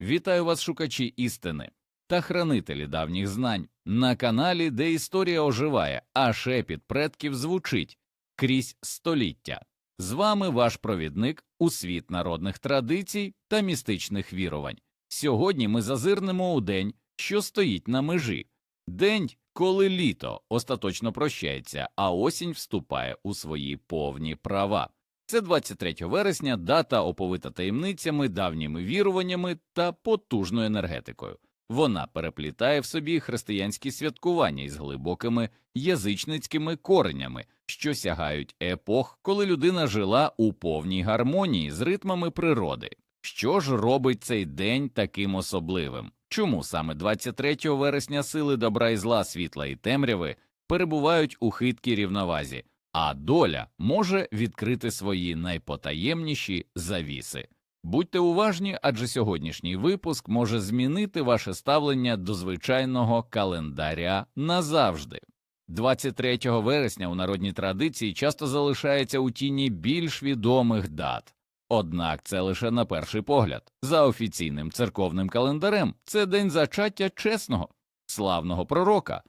Вітаю вас, шукачі істини та хранителі давніх знань на каналі, де історія оживає, а шепіт предків звучить крізь століття. З вами ваш провідник у світ народних традицій та містичних вірувань. Сьогодні ми зазирнемо у день, що стоїть на межі, день, коли літо остаточно прощається, а осінь вступає у свої повні права. Це 23 вересня, дата оповита таємницями, давніми віруваннями та потужною енергетикою. Вона переплітає в собі християнські святкування із глибокими язичницькими коренями, що сягають епох, коли людина жила у повній гармонії з ритмами природи. Що ж робить цей день таким особливим? Чому саме 23 вересня сили добра і зла, світла і темряви перебувають у хиткій рівновазі? А доля може відкрити свої найпотаємніші завіси. Будьте уважні, адже сьогоднішній випуск може змінити ваше ставлення до звичайного календаря назавжди. 23 вересня у народній традиції часто залишається у тіні більш відомих дат. Однак це лише на перший погляд. За офіційним церковним календарем це день зачаття чесного, славного пророка,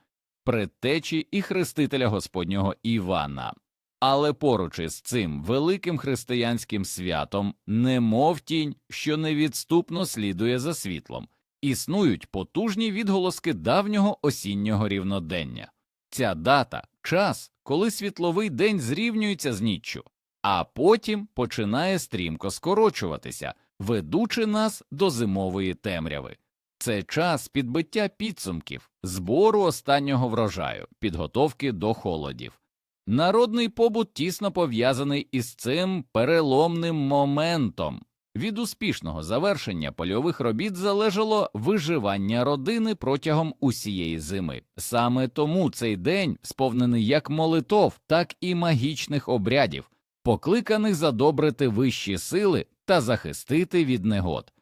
предтечі і хрестителя Господнього Івана. Але поруч із цим великим християнським святом, немов тінь, що невідступно слідує за світлом, існують потужні відголоски давнього осіннього рівнодення. Ця дата час, коли світловий день зрівнюється з ніччю, а потім починає стрімко скорочуватися, ведучи нас до зимової темряви. Це час підбиття підсумків, збору останнього врожаю, підготовки до холодів. Народний побут тісно пов'язаний із цим переломним моментом. Від успішного завершення польових робіт залежало виживання родини протягом усієї зими. Саме тому цей день сповнений як молитов, так і магічних обрядів, покликаних задобрити вищі сили та захистити від негод.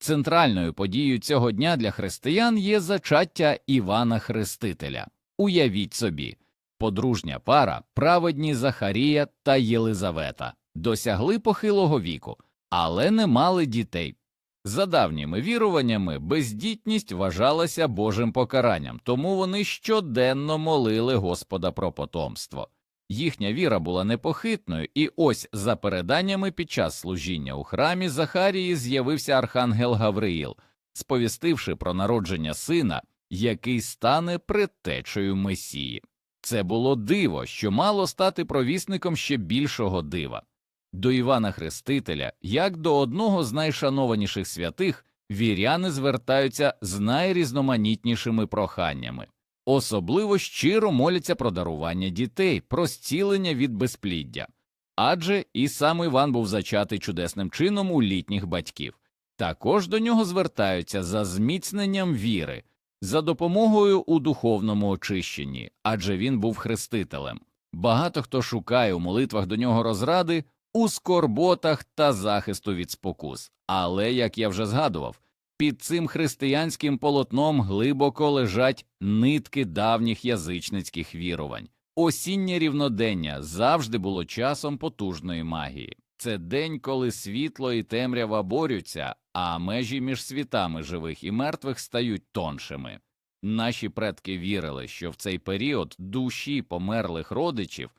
Центральною подією цього дня для християн є зачаття Івана Хрестителя. Уявіть собі, подружня пара, праведні Захарія та Єлизавета, досягли похилого віку, але не мали дітей. За давніми віруваннями, бездітність вважалася Божим покаранням, тому вони щоденно молили Господа про потомство. Їхня віра була непохитною, і ось за переданнями під час служіння у храмі Захарії з'явився архангел Гавриїл, сповістивши про народження сина, який стане предтечею Месії. Це було диво, що мало стати провісником ще більшого дива. До Івана Хрестителя, як до одного з найшанованіших святих, віряни звертаються з найрізноманітнішими проханнями. Особливо щиро моляться про дарування дітей, про зцілення від безпліддя. Адже і сам Іван був зачатий чудесним чином у літніх батьків. Також до нього звертаються за зміцненням віри, за допомогою у духовному очищенні, адже він був хрестителем. Багато хто шукає у молитвах до нього розради у скорботах та захисту від спокус. Але, як я вже згадував, під цим християнським полотном глибоко лежать нитки давніх язичницьких вірувань. Осіннє рівнодення завжди було часом потужної магії. Це день, коли світло і темрява борються, а межі між світами живих і мертвих стають тоншими. Наші предки вірили, що в цей період душі померлих родичів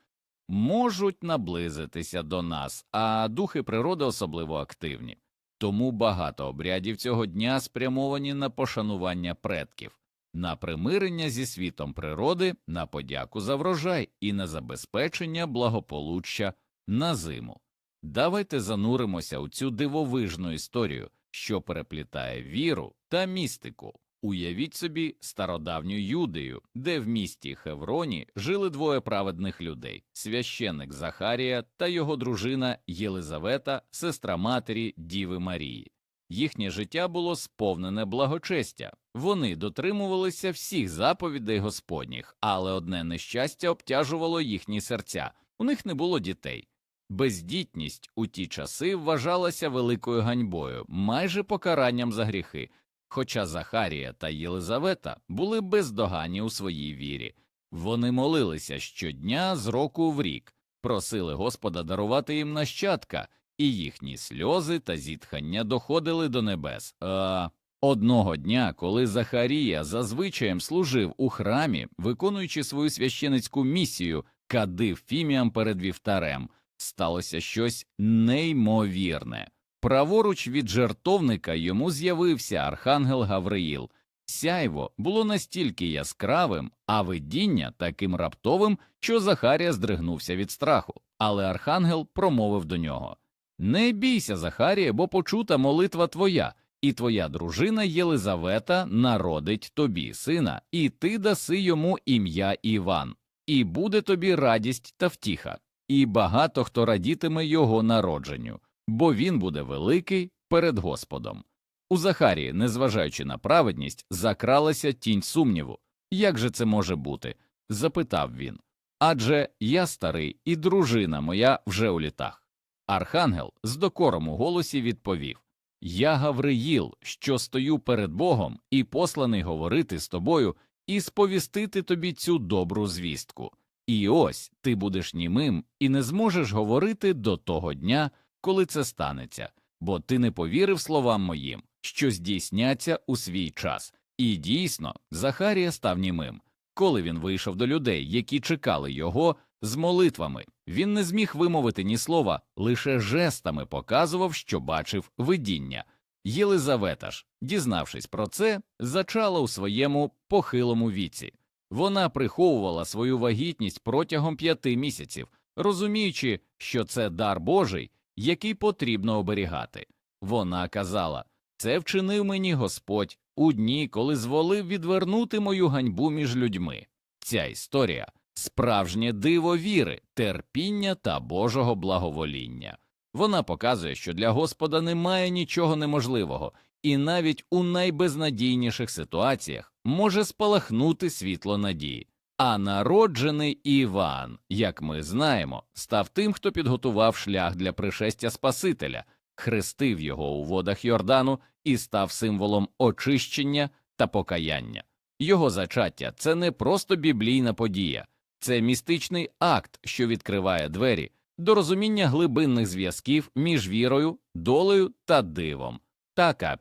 можуть наблизитися до нас, а духи природи особливо активні. Тому багато обрядів цього дня спрямовані на пошанування предків, на примирення зі світом природи, на подяку за врожай і на забезпечення благополуччя на зиму. Давайте зануримося у цю дивовижну історію, що переплітає віру та містику. Уявіть собі стародавню Юдею, де в місті Хевроні жили двоє праведних людей священник Захарія та його дружина Єлизавета, сестра матері Діви Марії. Їхнє життя було сповнене благочестя. Вони дотримувалися всіх заповідей Господніх, але одне нещастя обтяжувало їхні серця у них не було дітей. Бездітність у ті часи вважалася великою ганьбою, майже покаранням за гріхи. Хоча Захарія та Єлизавета були бездоганні у своїй вірі, вони молилися щодня з року в рік, просили Господа дарувати їм нащадка і їхні сльози та зітхання доходили до небес. А одного дня, коли Захарія зазвичаєм служив у храмі, виконуючи свою священицьку місію, кадив фіміям перед вівтарем, сталося щось неймовірне. Праворуч від жертовника йому з'явився архангел Гавриїл. Сяйво було настільки яскравим, а видіння таким раптовим, що Захарія здригнувся від страху. Але архангел промовив до нього Не бійся, Захарія, бо почута молитва твоя, і твоя дружина Єлизавета народить тобі сина, і ти даси йому ім'я Іван, і буде тобі радість та втіха, і багато хто радітиме його народженню, бо він буде великий перед Господом. У Захарії, незважаючи на праведність, закралася тінь сумніву. Як же це може бути? запитав він. Адже я старий, і дружина моя вже у літах. Архангел з докором у голосі відповів Я Гавриїл, що стою перед Богом і посланий говорити з тобою і сповістити тобі цю добру звістку. І ось ти будеш німим і не зможеш говорити до того дня, коли це станеться, бо ти не повірив словам моїм, що здійсняться у свій час. І дійсно, Захарія став німим. Коли він вийшов до людей, які чекали його з молитвами, він не зміг вимовити ні слова, лише жестами показував, що бачив видіння. Єлизавета ж, дізнавшись про це, зачала у своєму похилому віці. Вона приховувала свою вагітність протягом п'яти місяців, розуміючи, що це дар Божий, який потрібно оберігати. Вона казала це вчинив мені Господь у дні, коли зволив відвернути мою ганьбу між людьми. Ця історія справжнє диво віри, терпіння та Божого благовоління. Вона показує, що для Господа немає нічого неможливого, і навіть у найбезнадійніших ситуаціях може спалахнути світло надії. А народжений Іван, як ми знаємо, став тим, хто підготував шлях для пришестя Спасителя, хрестив його у водах Йордану і став символом очищення та покаяння. Його зачаття це не просто біблійна подія, це містичний акт, що відкриває двері до розуміння глибинних зв'язків між вірою, долею та дивом. Така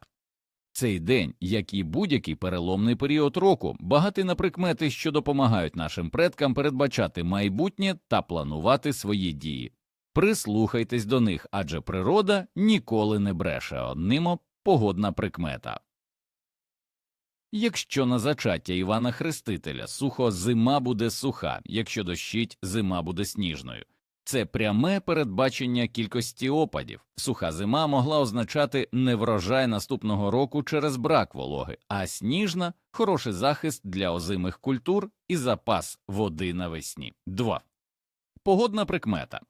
цей день, як і будь-який переломний період року, багатий на прикмети, що допомагають нашим предкам передбачати майбутнє та планувати свої дії. Прислухайтесь до них, адже природа ніколи не бреше однимо погодна прикмета. Якщо на зачаття Івана Хрестителя сухо зима буде суха, якщо дощить зима буде сніжною. Це пряме передбачення кількості опадів. Суха зима могла означати неврожай наступного року через брак вологи, а сніжна хороший захист для озимих культур і запас води навесні. 2. Погодна прикмета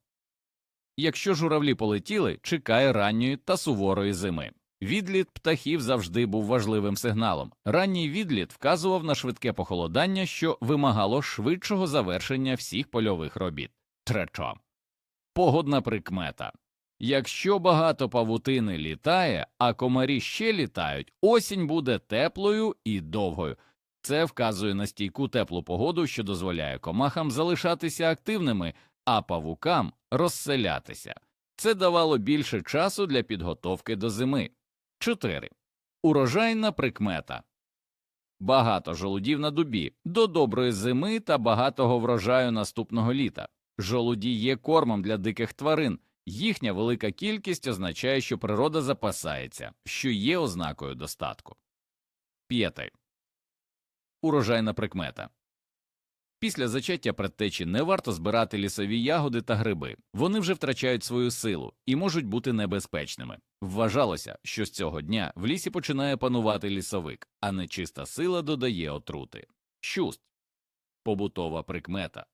Якщо журавлі полетіли, чекає ранньої та суворої зими. Відліт птахів завжди був важливим сигналом. Ранній відліт вказував на швидке похолодання, що вимагало швидшого завершення всіх польових робіт. Тречо. Погодна прикмета. Якщо багато павутини літає, а комарі ще літають, осінь буде теплою і довгою. Це вказує на стійку теплу погоду, що дозволяє комахам залишатися активними, а павукам розселятися. Це давало більше часу для підготовки до зими. 4. Урожайна прикмета багато жолудів на дубі до доброї зими та багатого врожаю наступного літа. Жолуді є кормом для диких тварин. Їхня велика кількість означає, що природа запасається, що є ознакою достатку. 5. Урожайна прикмета Після зачаття предтечі не варто збирати лісові ягоди та гриби, вони вже втрачають свою силу і можуть бути небезпечними. Вважалося, що з цього дня в лісі починає панувати лісовик, а нечиста сила додає отрути. Щуст побутова прикмета.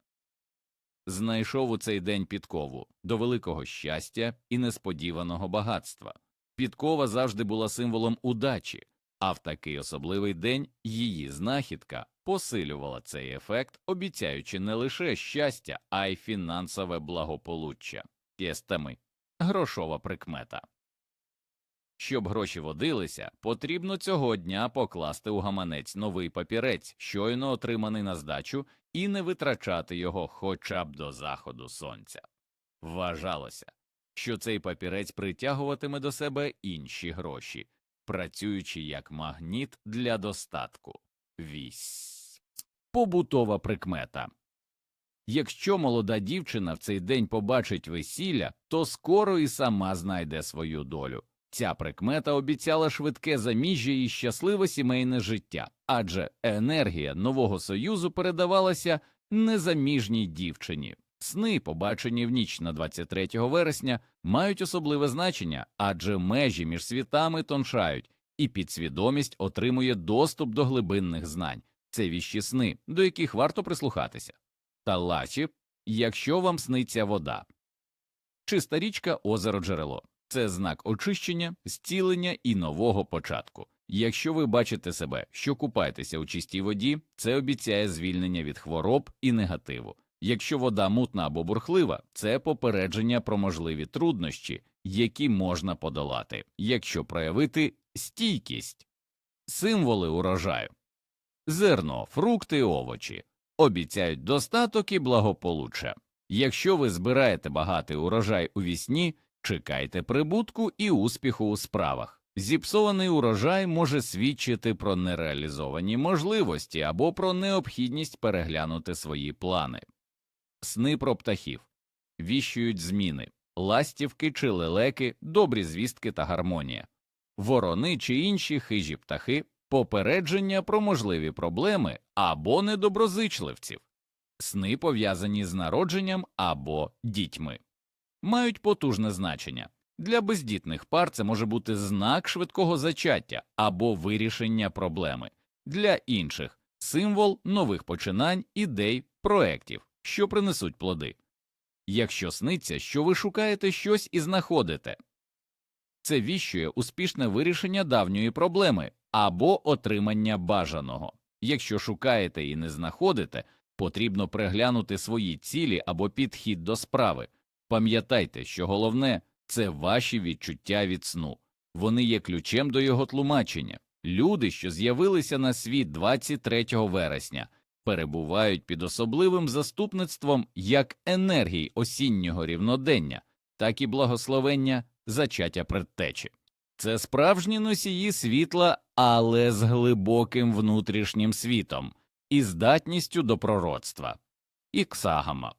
Знайшов у цей день підкову до великого щастя і несподіваного багатства. Підкова завжди була символом удачі, а в такий особливий день її знахідка посилювала цей ефект, обіцяючи не лише щастя, а й фінансове благополуччя. Єстами грошова прикмета. Щоб гроші водилися, потрібно цього дня покласти у гаманець новий папірець, щойно отриманий на здачу, і не витрачати його хоча б до заходу сонця. Вважалося, що цей папірець притягуватиме до себе інші гроші, працюючи як магніт для достатку. Вісь. Побутова прикмета. Якщо молода дівчина в цей день побачить весілля, то скоро і сама знайде свою долю. Ця прикмета обіцяла швидке заміжжя і щасливе сімейне життя, адже енергія нового союзу передавалася незаміжній дівчині. Сни, побачені в ніч на 23 вересня, мають особливе значення, адже межі між світами тоншають, і підсвідомість отримує доступ до глибинних знань. Це віщі сни, до яких варто прислухатися. Та лачі, якщо вам сниться вода. Чиста річка, озеро джерело. Це знак очищення, зцілення і нового початку. Якщо ви бачите себе, що купаєтеся у чистій воді, це обіцяє звільнення від хвороб і негативу. Якщо вода мутна або бурхлива, це попередження про можливі труднощі, які можна подолати, якщо проявити стійкість, символи урожаю, зерно, фрукти, овочі обіцяють достаток і благополуччя. Якщо ви збираєте багатий урожай у вісні, чекайте прибутку і успіху у справах. Зіпсований урожай може свідчити про нереалізовані можливості або про необхідність переглянути свої плани. Сни про птахів. Віщують зміни, ластівки чи лелеки, добрі звістки та гармонія, ворони чи інші хижі птахи, попередження про можливі проблеми або недоброзичливців, сни пов'язані з народженням або дітьми, мають потужне значення. Для бездітних пар це може бути знак швидкого зачаття або вирішення проблеми, для інших символ нових починань, ідей, проєктів, що принесуть плоди. Якщо сниться, що ви шукаєте щось і знаходите, це віщує успішне вирішення давньої проблеми або отримання бажаного. Якщо шукаєте і не знаходите, потрібно переглянути свої цілі або підхід до справи. Пам'ятайте, що головне це ваші відчуття від сну, вони є ключем до його тлумачення. Люди, що з'явилися на світ 23 вересня, перебувають під особливим заступництвом як енергії осіннього рівнодення, так і благословення зачаття предтечі. Це справжні носії світла, але з глибоким внутрішнім світом і здатністю до пророцтва. Іксагама.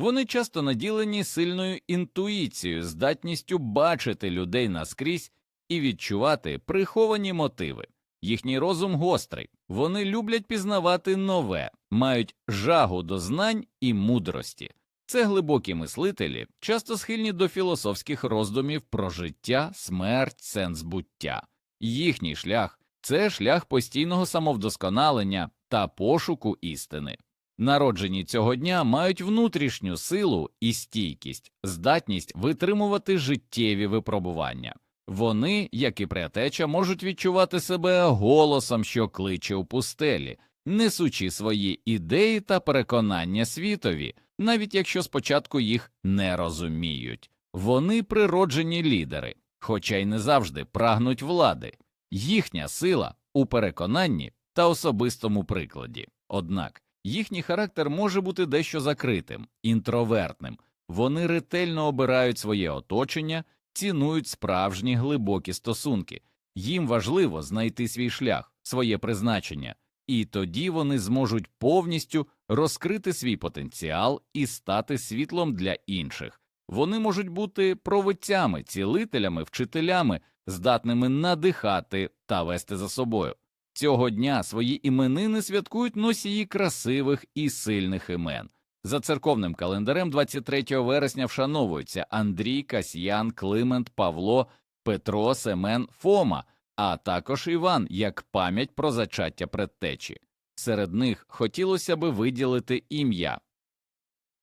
Вони часто наділені сильною інтуїцією, здатністю бачити людей наскрізь і відчувати приховані мотиви. Їхній розум гострий, вони люблять пізнавати нове, мають жагу до знань і мудрості. Це глибокі мислителі, часто схильні до філософських роздумів про життя, смерть, сенс буття. Їхній шлях це шлях постійного самовдосконалення та пошуку істини. Народжені цього дня мають внутрішню силу і стійкість, здатність витримувати життєві випробування. Вони, як і прятеча, можуть відчувати себе голосом, що кличе у пустелі, несучи свої ідеї та переконання світові, навіть якщо спочатку їх не розуміють. Вони природжені лідери, хоча й не завжди прагнуть влади, їхня сила у переконанні та особистому прикладі. Однак їхній характер може бути дещо закритим, інтровертним, вони ретельно обирають своє оточення, цінують справжні глибокі стосунки, їм важливо знайти свій шлях, своє призначення, і тоді вони зможуть повністю розкрити свій потенціал і стати світлом для інших. Вони можуть бути провидцями, цілителями, вчителями, здатними надихати та вести за собою. Цього дня свої іменини святкують носії красивих і сильних імен. За церковним календарем 23 вересня вшановуються Андрій, Касьян, Климент, Павло, Петро, Семен, Фома, а також Іван як пам'ять про зачаття предтечі. Серед них хотілося би виділити ім'я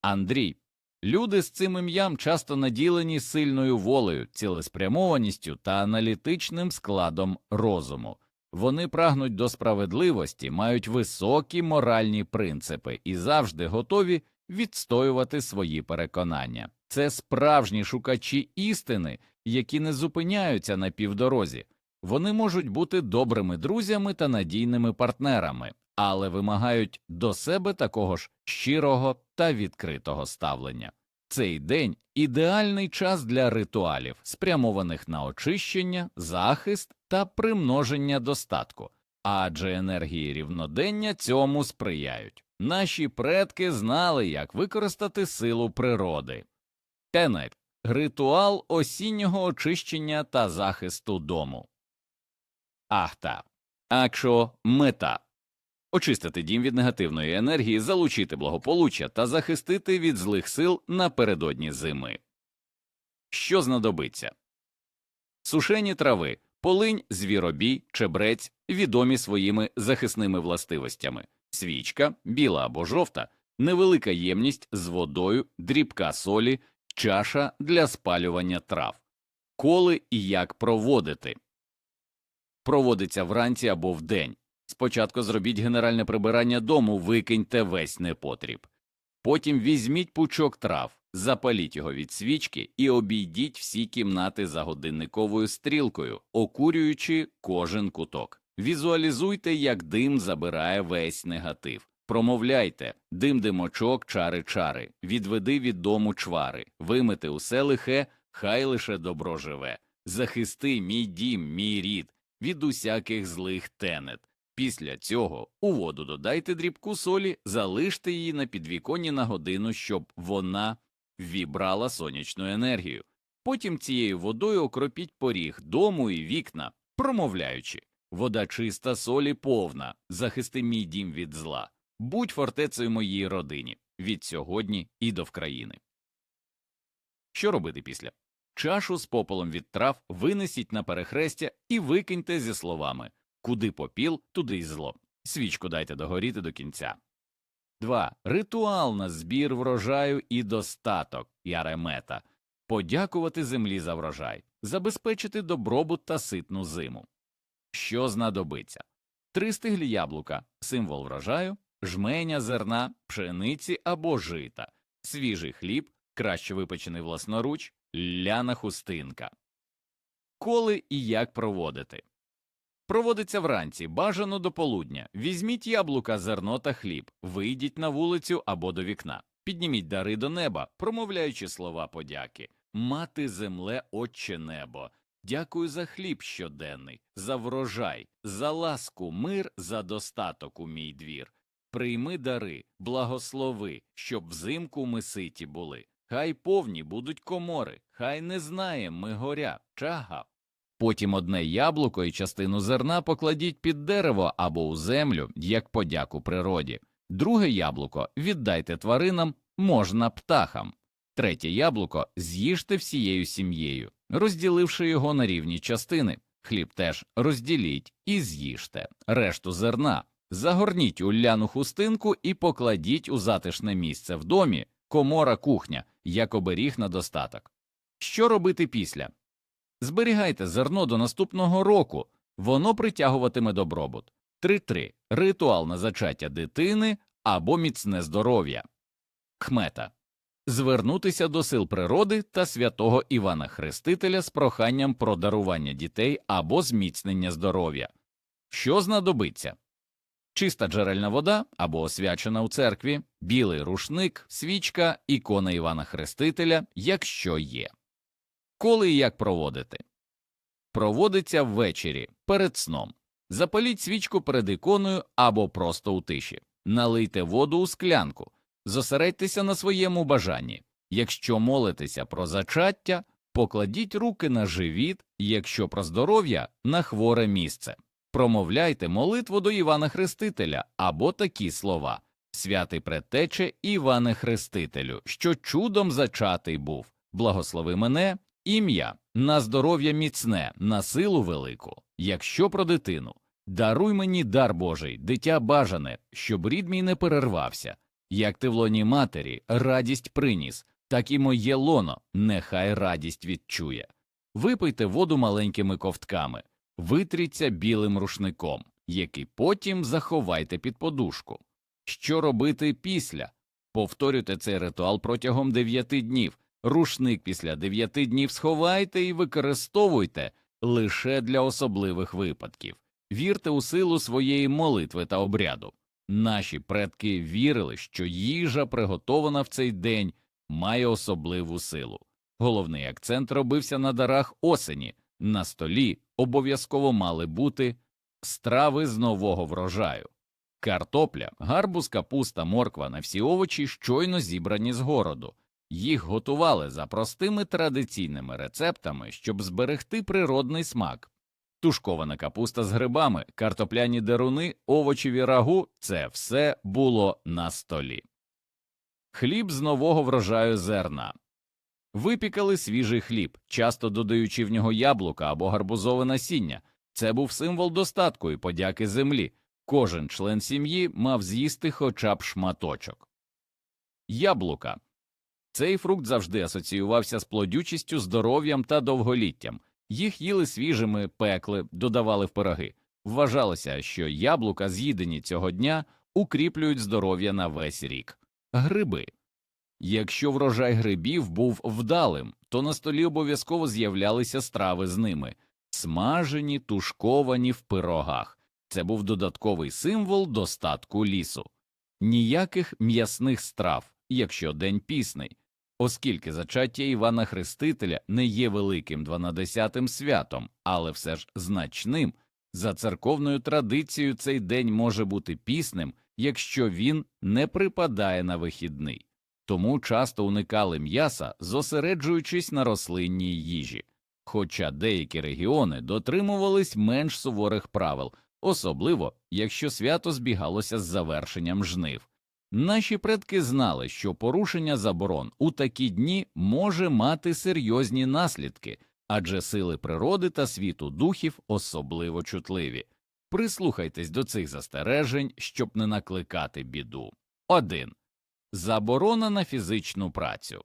Андрій. Люди з цим ім'ям часто наділені сильною волею, цілеспрямованістю та аналітичним складом розуму. Вони прагнуть до справедливості, мають високі моральні принципи і завжди готові відстоювати свої переконання. Це справжні шукачі істини, які не зупиняються на півдорозі. Вони можуть бути добрими друзями та надійними партнерами, але вимагають до себе такого ж щирого та відкритого ставлення. Цей день ідеальний час для ритуалів, спрямованих на очищення, захист та примноження достатку, адже енергії рівнодення цьому сприяють. Наші предки знали, як використати силу природи. Тенет ритуал осіннього очищення та захисту дому. Ахта. Акшо мета очистити дім від негативної енергії, залучити благополуччя та захистити від злих сил напередодні зими. Що знадобиться? Сушені трави, полинь, звіробій, чебрець, відомі своїми захисними властивостями, свічка, біла або жовта, невелика ємність з водою, дрібка солі, чаша для спалювання трав. Коли і як проводити. Проводиться вранці або вдень. Спочатку зробіть генеральне прибирання дому, викиньте весь непотріб. Потім візьміть пучок трав, запаліть його від свічки і обійдіть всі кімнати за годинниковою стрілкою, окурюючи кожен куток. Візуалізуйте, як дим забирає весь негатив. Промовляйте дим димочок, чари чари, відведи від дому чвари, вимити усе лихе, хай лише добро живе. Захисти мій дім, мій рід від усяких злих тенет. Після цього у воду додайте дрібку солі, залиште її на підвіконні на годину, щоб вона вібрала сонячну енергію. Потім цією водою окропіть поріг дому і вікна, промовляючи вода чиста, солі повна, захисти мій дім від зла, будь фортецею моїй родині від сьогодні і до вкраїни. Що робити після? Чашу з попелом від трав винесіть на перехрестя і викиньте зі словами Куди попіл, туди й зло. Свічку дайте догоріти до кінця. 2. Ритуал на збір врожаю і достаток яремета. Подякувати землі за врожай, забезпечити добробут та ситну зиму. Що знадобиться? Три стиглі яблука, символ врожаю, жменя зерна, пшениці або жита, свіжий хліб, краще випечений власноруч, ляна хустинка. Коли і як проводити? Проводиться вранці, бажано до полудня. Візьміть яблука, зерно та хліб, вийдіть на вулицю або до вікна, підніміть дари до неба, промовляючи слова подяки. Мати земле, отче небо. Дякую за хліб щоденний, за врожай, за ласку, мир, за достаток у мій двір. Прийми дари, благослови, щоб взимку ми ситі були. Хай повні будуть комори, хай не знаєм ми горя, чага. Потім одне яблуко і частину зерна покладіть під дерево або у землю, як подяку природі. Друге яблуко віддайте тваринам, можна птахам. Третє яблуко з'їжте всією сім'єю, розділивши його на рівні частини. Хліб теж розділіть і з'їжте. Решту зерна загорніть у ляну хустинку і покладіть у затишне місце в домі, комора кухня, як оберіг на достаток. Що робити після? Зберігайте зерно до наступного року, воно притягуватиме добробут. 3.3. Ритуал на зачаття дитини або міцне здоров'я. Кмета. Звернутися до сил природи та святого Івана Хрестителя з проханням про дарування дітей або зміцнення здоров'я. Що знадобиться? Чиста джерельна вода або освячена у церкві, білий рушник, свічка, ікона Івана Хрестителя, якщо є. Коли і як проводити? Проводиться ввечері перед сном. Запаліть свічку перед іконою або просто у тиші. Налийте воду у склянку. Зосередьтеся на своєму бажанні. Якщо молитеся про зачаття, покладіть руки на живіт, якщо про здоров'я на хворе місце. Промовляйте молитву до Івана Хрестителя або такі слова Святий предтече Іване Хрестителю, що чудом зачатий був, благослови мене, ім'я, на здоров'я міцне, на силу велику, якщо про дитину. Даруй мені дар Божий, дитя бажане, щоб рід мій не перервався. Як ти в лоні матері радість приніс, так і моє лоно нехай радість відчує. Випийте воду маленькими ковтками, витріться білим рушником, який потім заховайте під подушку. Що робити після? Повторюйте цей ритуал протягом дев'яти днів. Рушник після дев'яти днів сховайте і використовуйте лише для особливих випадків. Вірте у силу своєї молитви та обряду. Наші предки вірили, що їжа, приготована в цей день, має особливу силу. Головний акцент робився на дарах осені. На столі обов'язково мали бути страви з нового врожаю. Картопля, гарбуз, капуста, морква на всі овочі щойно зібрані з городу. Їх готували за простими традиційними рецептами, щоб зберегти природний смак. Тушкована капуста з грибами, картопляні деруни, овочеві рагу це все було на столі. Хліб з нового врожаю зерна. Випікали свіжий хліб, часто додаючи в нього яблука або гарбузове насіння. Це був символ достатку і подяки землі. Кожен член сім'ї мав з'їсти хоча б шматочок. Яблука. Цей фрукт завжди асоціювався з плодючістю, здоров'ям та довголіттям. Їх їли свіжими, пекли, додавали в пироги. Вважалося, що яблука, з'їдені цього дня, укріплюють здоров'я на весь рік. Гриби. Якщо врожай грибів був вдалим, то на столі обов'язково з'являлися страви з ними смажені, тушковані в пирогах. Це був додатковий символ достатку лісу. Ніяких м'ясних страв, якщо день пісний, оскільки зачаття Івана Хрестителя не є великим дванадесятим святом, але все ж значним. За церковною традицією цей день може бути пісним, якщо він не припадає на вихідний, тому часто уникали м'яса, зосереджуючись на рослинній їжі. Хоча деякі регіони дотримувались менш суворих правил, особливо якщо свято збігалося з завершенням жнив. Наші предки знали, що порушення заборон у такі дні може мати серйозні наслідки, адже сили природи та світу духів особливо чутливі. Прислухайтесь до цих застережень, щоб не накликати біду. 1. Заборона на фізичну працю.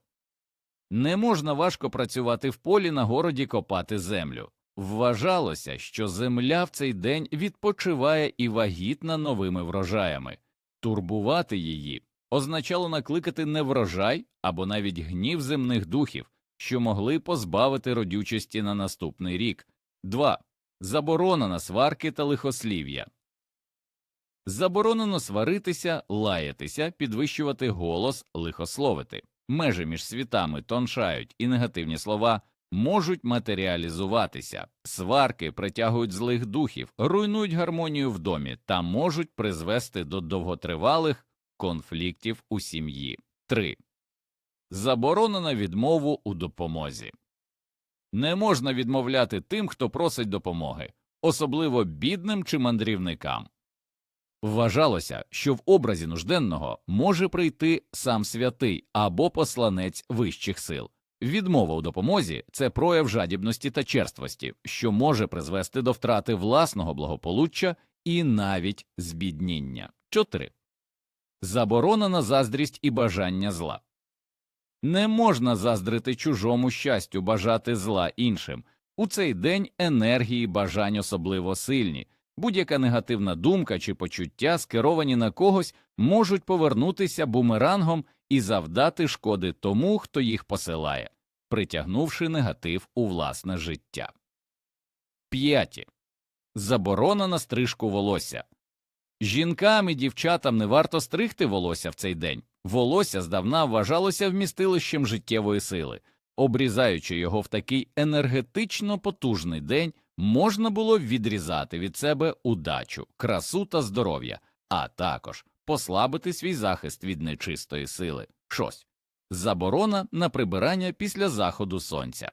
Не можна важко працювати в полі на городі копати землю. Вважалося, що земля в цей день відпочиває і вагітна новими врожаями. Турбувати її означало накликати неврожай або навіть гнів земних духів, що могли позбавити родючості на наступний рік. 2. Заборона на сварки та лихослів'я. Заборонено сваритися, лаятися, підвищувати голос, лихословити. Межі між світами тоншають, і негативні слова можуть матеріалізуватися. Сварки притягують злих духів, руйнують гармонію в домі та можуть призвести до довготривалих конфліктів у сім'ї. 3. Заборона на відмову у допомозі. Не можна відмовляти тим, хто просить допомоги, особливо бідним чи мандрівникам. Вважалося, що в образі нужденного може прийти сам святий або посланець вищих сил. Відмова у допомозі це прояв жадібності та черствості, що може призвести до втрати власного благополуччя і навіть збідніння. 4. Заборона на заздрість і бажання зла. Не можна заздрити чужому щастю, бажати зла іншим. У цей день енергії бажань особливо сильні. Будь-яка негативна думка чи почуття, скеровані на когось, можуть повернутися бумерангом і завдати шкоди тому, хто їх посилає, притягнувши негатив у власне життя. П'яті. Заборона на стрижку волосся. Жінкам і дівчатам не варто стригти волосся в цей день. Волосся здавна вважалося вмістилищем життєвої сили. Обрізаючи його в такий енергетично потужний день, можна було відрізати від себе удачу, красу та здоров'я, а також послабити свій захист від нечистої сили. Шось. Заборона на прибирання після заходу сонця.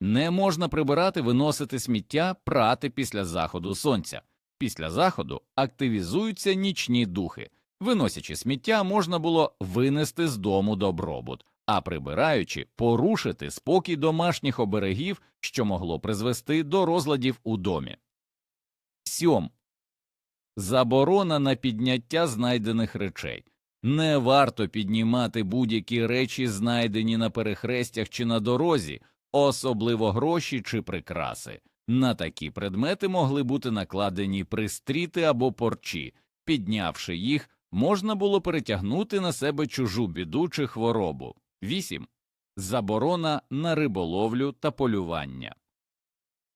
Не можна прибирати, виносити сміття, прати після заходу сонця. Після заходу активізуються нічні духи. Виносячи сміття, можна було винести з дому добробут, а прибираючи, порушити спокій домашніх оберегів, що могло призвести до розладів у домі. Сьом. Заборона на підняття знайдених речей. Не варто піднімати будь-які речі, знайдені на перехрестях чи на дорозі, особливо гроші чи прикраси. На такі предмети могли бути накладені пристріти або порчі. Піднявши їх, можна було перетягнути на себе чужу біду чи хворобу. 8. Заборона на риболовлю та полювання.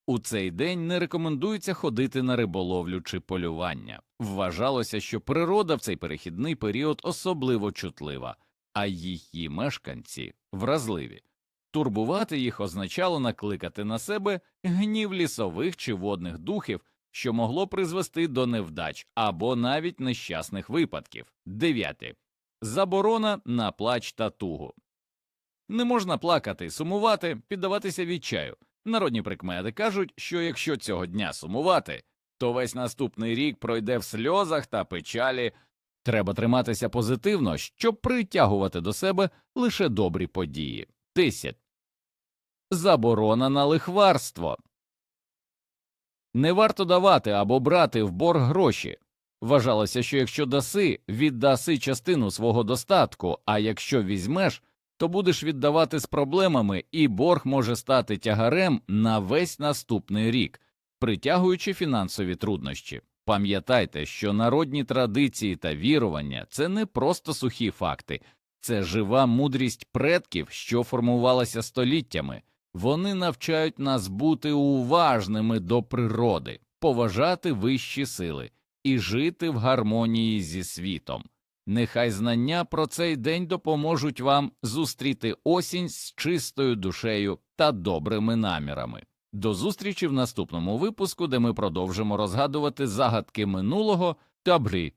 У цей день не рекомендується ходити на риболовлю чи полювання. Вважалося, що природа в цей перехідний період особливо чутлива. а її мешканці вразливі. Турбувати їх означало накликати на себе гнів лісових чи водних духів, що могло призвести до невдач або навіть нещасних випадків. 9. Заборона на плач та тугу. Не можна плакати, сумувати, піддаватися відчаю. Народні прикмети кажуть, що якщо цього дня сумувати, то весь наступний рік пройде в сльозах та печалі. Треба триматися позитивно, щоб притягувати до себе лише добрі події. 10. Заборона на лихварство. Не варто давати або брати в борг гроші. Вважалося, що якщо даси, віддаси частину свого достатку, а якщо візьмеш, то будеш віддавати з проблемами, і борг може стати тягарем на весь наступний рік, притягуючи фінансові труднощі. Пам'ятайте, що народні традиції та вірування це не просто сухі факти, це жива мудрість предків, що формувалася століттями. Вони навчають нас бути уважними до природи, поважати вищі сили і жити в гармонії зі світом. Нехай знання про цей день допоможуть вам зустріти осінь з чистою душею та добрими намірами. До зустрічі в наступному випуску, де ми продовжимо розгадувати загадки минулого та брі